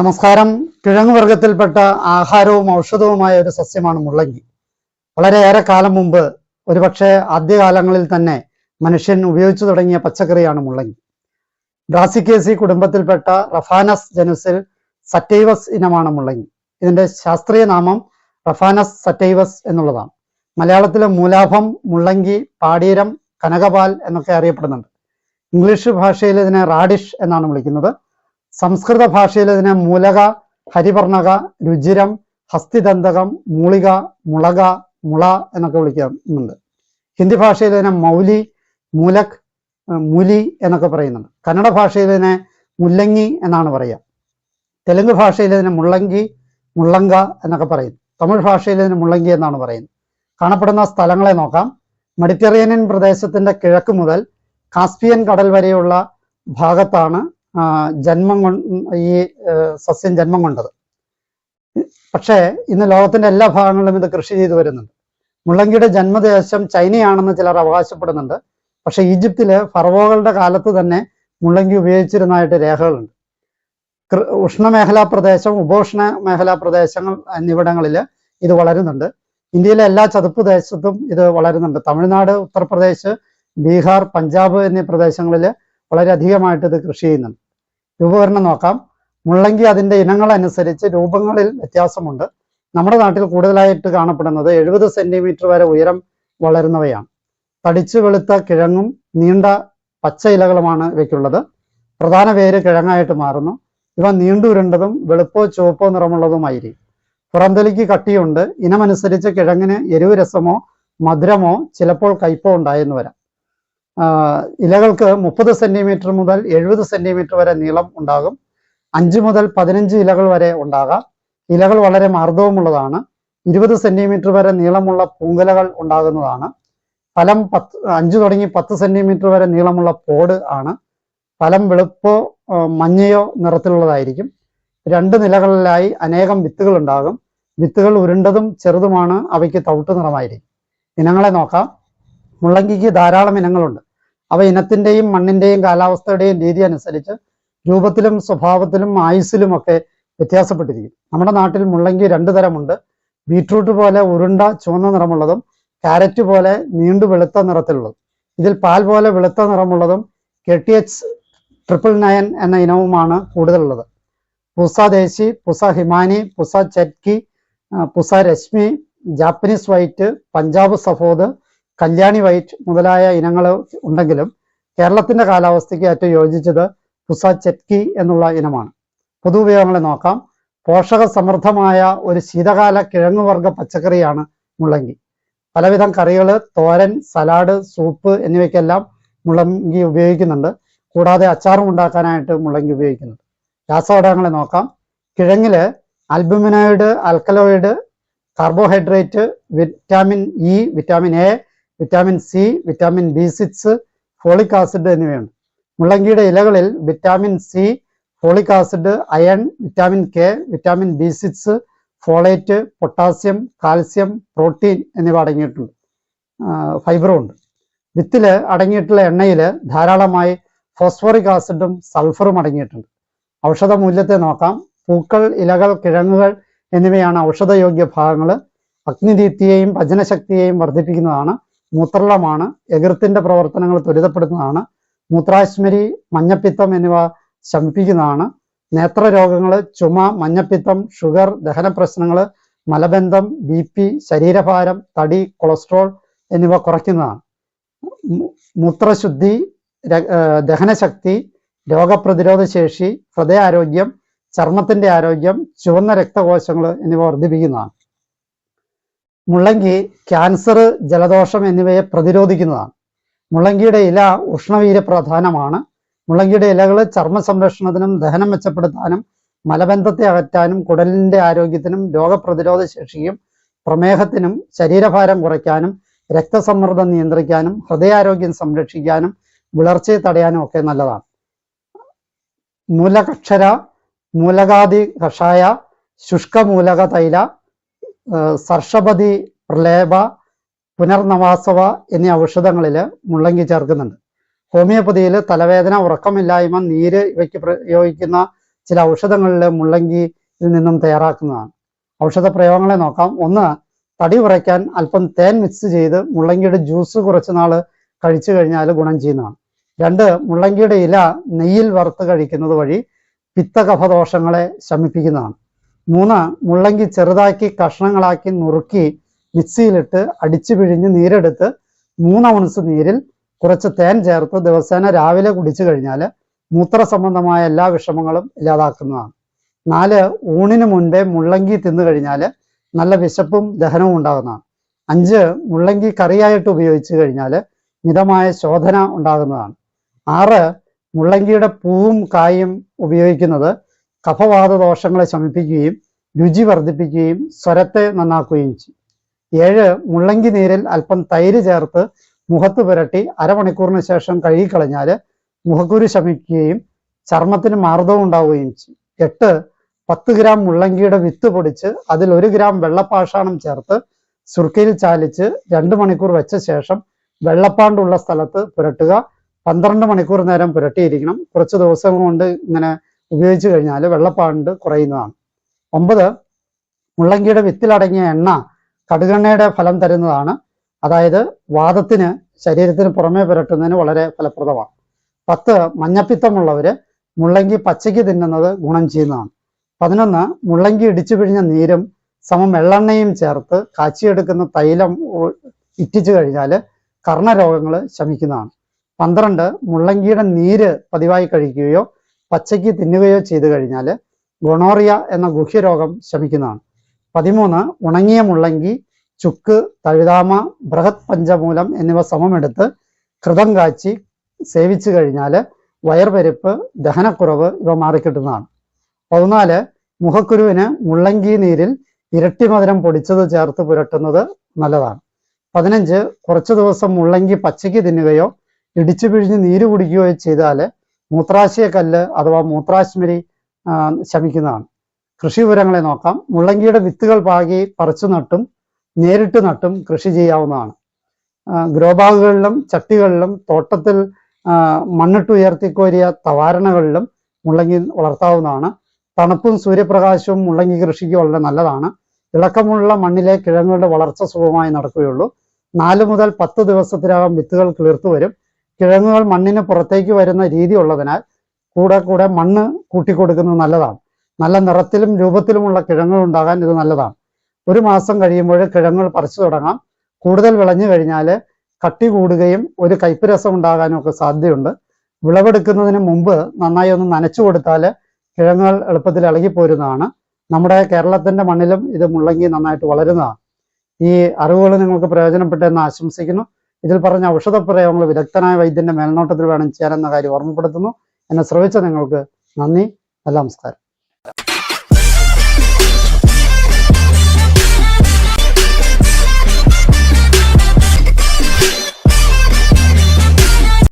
നമസ്കാരം. കിഴങ്ങ് വർഗത്തിൽപ്പെട്ട ആഹാരവും ഔഷധവുമായ ഒരു സസ്യമാണ് മുള്ളങ്കി. വളരെയേറെ കാലം മുമ്പ് ഒരുപക്ഷെ ആദ്യകാലങ്ങളിൽ തന്നെ മനുഷ്യൻ ഉപയോഗിച്ചു തുടങ്ങിയ പച്ചക്കറിയാണ് മുള്ളങ്കി. ബ്രാസിക്കേസി കുടുംബത്തിൽപ്പെട്ട റഫാനസ് ജനുസിൽ സറ്റൈവസ് ഇനമാണ് മുള്ളങ്കി. ഇതിന്റെ ശാസ്ത്രീയ നാമം റഫാനസ് സറ്റൈവസ് എന്നുള്ളതാണ്. മലയാളത്തിലെ മൂലാഭം മുള്ളങ്കി പാടീരം കനകപാൽ എന്നൊക്കെ അറിയപ്പെടുന്നുണ്ട്. ഇംഗ്ലീഷ് ഭാഷയിൽ ഇതിനെ റാഡിഷ് എന്നാണ് വിളിക്കുന്നത്. സംസ്കൃത ഭാഷയിൽ ഇതിനെ മൂലക ഹരിവർണക രുചിരം ഹസ്തിദന്തകം മൂളിക മുളക മുള എന്നൊക്കെ വിളിക്കുന്നുണ്ട് ഹിന്ദി ഭാഷയിൽ ഇതിനെ മൗലി മൂലക് മുലി എന്നൊക്കെ പറയുന്നുണ്ട്. കന്നഡ ഭാഷയിൽ ഇതിനെ മുല്ലങ്ങി എന്നാണ് പറയുക. തെലുങ്ക് ഭാഷയിൽ ഇതിനെ മുള്ളങ്കി മുള്ളങ്ക എന്നൊക്കെ പറയും. തമിഴ് ഭാഷയിൽ ഇതിന് മുള്ളങ്കി എന്നാണ് പറയുന്നത്. കാണപ്പെടുന്ന സ്ഥലങ്ങളെ നോക്കാം. മെഡിറ്ററേനിയൻ പ്രദേശത്തിന്റെ കിഴക്ക് മുതൽ കാസ്പിയൻ കടൽ വരെയുള്ള ഭാഗത്താണ് ജന്മം ഈ സസ്യം ജന്മം കൊണ്ടത്. പക്ഷേ ഇന്ന് ലോകത്തിന്റെ എല്ലാ ഭാഗങ്ങളിലും ഇത് കൃഷി ചെയ്തു വരുന്നുണ്ട്. മുള്ളങ്കിയുടെ ജന്മദേശം ചൈനയാണെന്ന് ചിലർ അവകാശപ്പെടുന്നുണ്ട്. പക്ഷെ ഈജിപ്തിലെ ഫറവോകളുടെ കാലത്ത് തന്നെ മുള്ളങ്കി ഉപയോഗിച്ചിരുന്നതായിട്ട് രേഖകളുണ്ട്. ഉഷ്ണമേഖലാ പ്രദേശം ഉപോഷ്ണ മേഖലാ പ്രദേശങ്ങൾ എന്നിവിടങ്ങളിൽ ഇത് വളരുന്നുണ്ട്. ഇന്ത്യയിലെ എല്ലാ ചതുപ്പ് ദേശത്തും ഇത് വളരുന്നുണ്ട്. തമിഴ്നാട് ഉത്തർപ്രദേശ് ബീഹാർ പഞ്ചാബ് എന്നീ പ്രദേശങ്ങളിൽ വളരെയധികമായിട്ട് ഇത് കൃഷി ചെയ്യുന്നുണ്ട്. രൂപകരണം നോക്കാം. മുള്ളങ്കി അതിന്റെ ഇനങ്ങളനുസരിച്ച് രൂപങ്ങളിൽ വ്യത്യാസമുണ്ട്. നമ്മുടെ നാട്ടിൽ കൂടുതലായിട്ട് കാണപ്പെടുന്നത് എഴുപത് സെന്റിമീറ്റർ വരെ ഉയരം വളരുന്നവയാണ്. തടിച്ചു വെളുത്ത കിഴങ്ങും നീണ്ട പച്ച ഇലകളുമാണ് ഇവയ്ക്കുള്ളത്. പ്രധാന പേര് കിഴങ്ങായിട്ട് മാറുന്നു. ഇവ നീണ്ടുരുണ്ടതും വെളുപ്പോ ചുവപ്പോ നിറമുള്ളതുമായിരിക്കും. പുറന്തലിക്ക് കട്ടിയുണ്ട്. ഇനമനുസരിച്ച് കിഴങ്ങിന് എരിവ് രസമോ മധുരമോ ചിലപ്പോൾ കയ്പോ ഉണ്ടായെന്ന് വരാം. ഇലകൾക്ക് മുപ്പത് സെന്റിമീറ്റർ മുതൽ എഴുപത് സെന്റിമീറ്റർ വരെ നീളം ഉണ്ടാകും. അഞ്ച് മുതൽ പതിനഞ്ച് ഇലകൾ വരെ ഉണ്ടാകാം. ഇലകൾ വളരെ മർദ്ദവുമുള്ളതാണ്. ഇരുപത് സെന്റിമീറ്റർ വരെ നീളമുള്ള പൂങ്കലകൾ ഉണ്ടാകുന്നതാണ്. ഫലം പത്ത് അഞ്ച് തുടങ്ങി പത്ത് സെന്റിമീറ്റർ വരെ നീളമുള്ള പോട് ആണ്. ഫലം വെളുപ്പോ മഞ്ഞയോ നിറത്തിലുള്ളതായിരിക്കും. രണ്ട് നിലകളിലായി അനേകം വിത്തുകൾ ഉണ്ടാകും. വിത്തുകൾ ഉരുണ്ടതും ചെറുതുമാണ് അവയ്ക്ക് തവിട്ട് നിറമായിരിക്കും. ഇനങ്ങളെ നോക്കാം. മുള്ളങ്കിക്ക് ധാരാളം ഇനങ്ങളുണ്ട്. അവ ഇനത്തിന്റെയും മണ്ണിന്റെയും കാലാവസ്ഥയുടെയും രീതി അനുസരിച്ച് രൂപത്തിലും സ്വഭാവത്തിലും ആയുസിലും ഒക്കെ വ്യത്യാസപ്പെട്ടിരിക്കും. നമ്മുടെ നാട്ടിൽ മുള്ളങ്കി രണ്ടു തരമുണ്ട്. ബീട്രൂട്ട് പോലെ ഉരുണ്ട ചുവന്ന നിറമുള്ളതും കാരറ്റ് പോലെ നീണ്ടു വെളുത്ത നിറത്തിലുള്ളതും. ഇതിൽ പാൽ പോലെ വെളുത്ത നിറമുള്ളതും K T H triple nine എന്ന ഇനവുമാണ് കൂടുതലുള്ളത്. Pusa Desi Pusa Himani Pusa Chetki Pusa Reshmi Japanese white Punjab Safed Kalyani white മുതലായ ഇനങ്ങൾ ഉണ്ടെങ്കിലും കേരളത്തിന്റെ കാലാവസ്ഥയ്ക്ക് ഏറ്റവും യോജിച്ചത് പുസ ചെറ്റ്കി എന്നുള്ള ഇനമാണ്. പൊതുപയോഗങ്ങളെ നോക്കാം. പോഷക സമൃദ്ധമായ ഒരു ശീതകാല കിഴങ്ങുവർഗ പച്ചക്കറിയാണ് മുള്ളങ്കി. പലവിധം കറികൾ തോരൻ സലാഡ് സൂപ്പ് എന്നിവയ്ക്കെല്ലാം മുള്ളങ്കി ഉപയോഗിക്കുന്നുണ്ട്. കൂടാതെ അച്ചാറും ഉണ്ടാക്കാനായിട്ട് മുള്ളങ്കി ഉപയോഗിക്കുന്നുണ്ട്. രാസഘടകങ്ങളെ നോക്കാം. കിഴങ്ങിൽ albuminoid alkaloid carbohydrate vitamin E vitamin A vitamin C vitamin B six folic acid എന്നിവയുണ്ട് മുള്ളങ്കിയുടെ ഇലകളിൽ vitamin C folic acid iron vitamin K vitamin B six folate potassium calcium protein എന്നിവ അടങ്ങിയിട്ടുണ്ട്. ഫൈബറും ഉണ്ട്. വിത്തിൽ അടങ്ങിയിട്ടുള്ള എണ്ണയിൽ ധാരാളമായി ഫോസ്ഫോറിക് ആസിഡും സൾഫറും അടങ്ങിയിട്ടുണ്ട്. ഔഷധ മൂല്യത്തെ നോക്കാം. പൂക്കൾ ഇലകൾ കിഴങ്ങുകൾ എന്നിവയാണ് ഔഷധയോഗ്യ ഭാഗങ്ങൾ അഗ്നിദീപ്തിയെയും ഭജനശക്തിയെയും വർദ്ധിപ്പിക്കുന്നതാണ് മൂത്രളമാണ്. എതിർത്തിന്റെ പ്രവർത്തനങ്ങൾ ത്വരിതപ്പെടുത്തുന്നതാണ്. മൂത്രാശ്മരി മഞ്ഞപ്പിത്തം എന്നിവ ശമിപ്പിക്കുന്നതാണ്. നേത്രരോഗങ്ങൾ ചുമ മഞ്ഞപ്പിത്തം ഷുഗർ ദഹന പ്രശ്നങ്ങൾ മലബന്ധം ബി പി ശരീരഭാരം തടി കൊളസ്ട്രോൾ എന്നിവ കുറയ്ക്കുന്നതാണ്. മൂത്രശുദ്ധി ദഹനശക്തി രോഗപ്രതിരോധ ശേഷി ഹൃദയാരോഗ്യം ചർമ്മത്തിന്റെ ആരോഗ്യം ചുവന്ന രക്തകോശങ്ങൾ എന്നിവ വർദ്ധിപ്പിക്കുന്നതാണ്. മുള്ളങ്കി ക്യാൻസർ ജലദോഷം എന്നിവയെ പ്രതിരോധിക്കുന്നതാണ്. മുള്ളങ്കിയുടെ ഇല ഉഷ്ണവീര പ്രധാനമാണ് മുള്ളങ്കിയുടെ ഇലകൾ ചർമ്മ സംരക്ഷണത്തിനും ദഹനം മെച്ചപ്പെടുത്താനും മലബന്ധത്തെ അകറ്റാനും കുടലിന്റെ ആരോഗ്യത്തിനും രോഗപ്രതിരോധ ശേഷിയും പ്രമേഹത്തിനും ശരീരഭാരം കുറയ്ക്കാനും രക്തസമ്മർദ്ദം നിയന്ത്രിക്കാനും ഹൃദയാരോഗ്യം സംരക്ഷിക്കാനും വിളർച്ചയെ തടയാനും ഒക്കെ നല്ലതാണ്. മൂലകക്ഷര മൂലകാദി കഷായ ശുഷ്കമൂലക തൈല സർഷപതി പ്രലേപ പുനർനവാസവ എന്നീ ഔഷധങ്ങളിൽ മുള്ളങ്കി ചേർക്കുന്നുണ്ട്. ഹോമിയോപ്പതിയിൽ തലവേദന ഉറക്കമില്ലായ്മ നീര് ഇവയ്ക്ക് പ്രയോഗിക്കുന്ന ചില ഔഷധങ്ങളിൽ മുള്ളങ്കിയിൽ നിന്നും തയ്യാറാക്കുന്നതാണ്. ഔഷധ പ്രയോഗങ്ങളെ നോക്കാം. ഒന്ന് തടി കുറയ്ക്കാൻ അല്പം തേൻ മിക്സ് ചെയ്ത് മുള്ളങ്കിയുടെ ജ്യൂസ് കുറച്ച് നാൾ കഴിച്ചു കഴിഞ്ഞാൽ ഗുണം ചെയ്യുന്നതാണ്. രണ്ട് മുള്ളങ്കിയുടെ ഇല നെയ്യിൽ വറുത്ത് കഴിക്കുന്നത് വഴി പിത്തകഫദോഷങ്ങളെ ശമിപ്പിക്കുന്നതാണ്. മൂന്ന് മുള്ളങ്കി ചെറുതാക്കി കഷ്ണങ്ങളാക്കി നുറുക്കി മിക്സിയിലിട്ട് അടിച്ചു പിഴിഞ്ഞ് നീരെടുത്ത് മൂന്ന് ഔൺസ് നീരിൽ കുറച്ച് തേൻ ചേർത്ത് ദിവസേന രാവിലെ കുടിച്ചു കഴിഞ്ഞാൽ മൂത്ര സംബന്ധമായ എല്ലാ വിഷമങ്ങളും ഇല്ലാതാക്കുന്നതാണ്. നാല് ഊണിന് മുൻപേ മുള്ളങ്കി തിന്നു കഴിഞ്ഞാൽ നല്ല വിശപ്പും ദഹനവും ഉണ്ടാകുന്നതാണ്. അഞ്ച് മുള്ളങ്കി കറിയായിട്ട് ഉപയോഗിച്ചു കഴിഞ്ഞാൽ മിതമായ ശോധന ഉണ്ടാകുന്നതാണ്. ആറ് മുള്ളങ്കിയുടെ പൂവും കായും ഉപയോഗിക്കുന്നത് കഫവാത ദോഷങ്ങളെ ശമിപ്പിക്കുകയും രുചി വർദ്ധിപ്പിക്കുകയും സ്വരത്തെ നന്നാക്കുകയും ചെയ്യും. ഏഴ് മുള്ളങ്കി നീരിൽ അല്പം തൈര് ചേർത്ത് മുഖത്ത് പുരട്ടി അരമണിക്കൂറിന് ശേഷം കഴുകിക്കളഞ്ഞാൽ മുഖക്കുരു ശമിക്കുകയും ചർമ്മത്തിന് മാർദ്ദവും ഉണ്ടാവുകയും ചെയ്യും. എട്ട് പത്ത് ഗ്രാം മുള്ളങ്കിയുടെ വിത്ത് പൊടിച്ച് അതിൽ ഒരു ഗ്രാം വെള്ളപ്പാഷാണം ചേർത്ത് സുർക്കയിൽ ചാലിച്ച് രണ്ട് മണിക്കൂർ വെച്ച ശേഷം വെള്ളപ്പാണ്ടുള്ള സ്ഥലത്ത് പുരട്ടുക. പന്ത്രണ്ട് മണിക്കൂർ നേരം പുരട്ടിയിരിക്കണം. കുറച്ച് ദിവസം കൊണ്ട് ഇങ്ങനെ ഉപയോഗിച്ചു കഴിഞ്ഞാൽ വെള്ളപ്പാണ്ട് കുറയുന്നതാണ്. ഒമ്പത് മുള്ളങ്കിയുടെ വിത്തിലടങ്ങിയ എണ്ണ കടുകെണ്ണയുടെ ഫലം തരുന്നതാണ്. അതായത് വാദത്തിന് ശരീരത്തിന് പുറമേ പുരട്ടുന്നതിന് വളരെ ഫലപ്രദമാണ്. പത്ത് മഞ്ഞപ്പിത്തമുള്ളവര് മുള്ളങ്കി പച്ചയ്ക്ക് തിന്നുന്നത് ഗുണം ചെയ്യുന്നതാണ്. പതിനൊന്ന് മുള്ളങ്കി ഇടിച്ചു പിഴിഞ്ഞ നീരും സമം വെള്ളെണ്ണയും ചേർത്ത് കാച്ചിയെടുക്കുന്ന തൈലം ഇറ്റിച്ചു കഴിഞ്ഞാൽ കർണരോഗങ്ങൾ ശമിക്കുന്നതാണ്. പന്ത്രണ്ട് മുള്ളങ്കിയുടെ നീര് പതിവായി കഴിക്കുകയോ പച്ചയ്ക്ക് തിന്നുകയോ ചെയ്തു കഴിഞ്ഞാൽ ഗൊണോറിയ എന്ന ഗുഹ്യരോഗം ശമിക്കുന്നതാണ്. പതിമൂന്ന് ഉണങ്ങിയ മുള്ളങ്കി ചുക്ക് തഴുതാമ ബൃഹത് പഞ്ചമൂലം എന്നിവ സമമെടുത്ത് കൃതം കാച്ചി സേവിച്ചു കഴിഞ്ഞാൽ വയർപരിപ്പ് ദഹനക്കുറവ് ഇവ മാറിക്കിട്ടുന്നതാണ്. പതിനാല് മുഖക്കുരുവിന് മുള്ളങ്കി നീരിൽ ഇരട്ടി മധുരം പൊടിച്ചത് ചേർത്ത് പുരട്ടുന്നത് നല്ലതാണ്. പതിനഞ്ച് കുറച്ചു ദിവസം മുള്ളങ്കി പച്ചയ്ക്ക് തിന്നുകയോ ഇടിച്ചു പിഴിഞ്ഞ് നീര് കുടിക്കുകയോ ചെയ്താൽ മൂത്രാശയക്കല്ല് അഥവാ മൂത്രാശ്മരി ശമിക്കുന്നതാണ്. കൃഷി വിവരങ്ങളെ നോക്കാം. മുള്ളങ്കിയുടെ വിത്തുകൾ പാകി പറിച്ചു നട്ടും നേരിട്ട് നട്ടും കൃഷി ചെയ്യാവുന്നതാണ്. ഗ്രോബാഗുകളിലും ചട്ടികളിലും തോട്ടത്തിൽ മണ്ണിട്ട് ഉയർത്തിക്കോരിയ തവാരണകളിലും മുള്ളങ്കി വളർത്താവുന്നതാണ്. തണുപ്പും സൂര്യപ്രകാശവും മുള്ളങ്കി കൃഷിക്ക് വളരെ നല്ലതാണ്. ഇളക്കമുള്ള മണ്ണിലെ കിഴങ്ങുകളുടെ വളർച്ച സുഖമായി നടക്കുകയുള്ളൂ. നാല് മുതൽ പത്ത് ദിവസത്തിനകം വിത്തുകൾ കിളിർത്തു വരും. കിഴങ്ങുകൾ മണ്ണിന് പുറത്തേക്ക് വരുന്ന രീതി ഉള്ളതിനാൽ കൂടെ കൂടെ മണ്ണ് കൂട്ടിക്കൊടുക്കുന്നത് നല്ലതാണ്. നല്ല നിറത്തിലും രൂപത്തിലുമുള്ള കിഴങ്ങുകൾ ഉണ്ടാകാൻ ഇത് നല്ലതാണ്. ഒരു മാസം കഴിയുമ്പോൾ കിഴങ്ങുകൾ പറിച്ചു തുടങ്ങാം. കൂടുതൽ വിളഞ്ഞു കഴിഞ്ഞാൽ കട്ടി കൂടുകയും ഒരു കയ്പ് രസം ഉണ്ടാകാനും ഒക്കെ സാധ്യതയുണ്ട്. വിളവെടുക്കുന്നതിന് മുമ്പ് നന്നായി ഒന്ന് നനച്ചു കൊടുത്താൽ കിഴങ്ങുകൾ എളുപ്പത്തിൽ ഇളകിപ്പോരുന്നതാണ്. നമ്മുടെ കേരളത്തിന്റെ മണ്ണിലും ഇത് മുള്ളങ്കി നന്നായിട്ട് വളരുന്നതാണ്. ഈ അറിവുകൾ നിങ്ങൾക്ക് പ്രയോജനപ്പെട്ടെന്ന് ആശംസിക്കുന്നു. ഇതിൽ പറഞ്ഞ ഔഷധ പ്രയോഗങ്ങൾ വിദഗ്ധനായ വൈദ്യന്റെ മേൽനോട്ടത്തിൽ വേണം ചെയ്യാനെന്ന കാര്യം ഓർമ്മപ്പെടുത്തുന്നു. എന്നെ ശ്രവിച്ച നിങ്ങൾക്ക് നന്ദി. നല്ല നമസ്കാരം.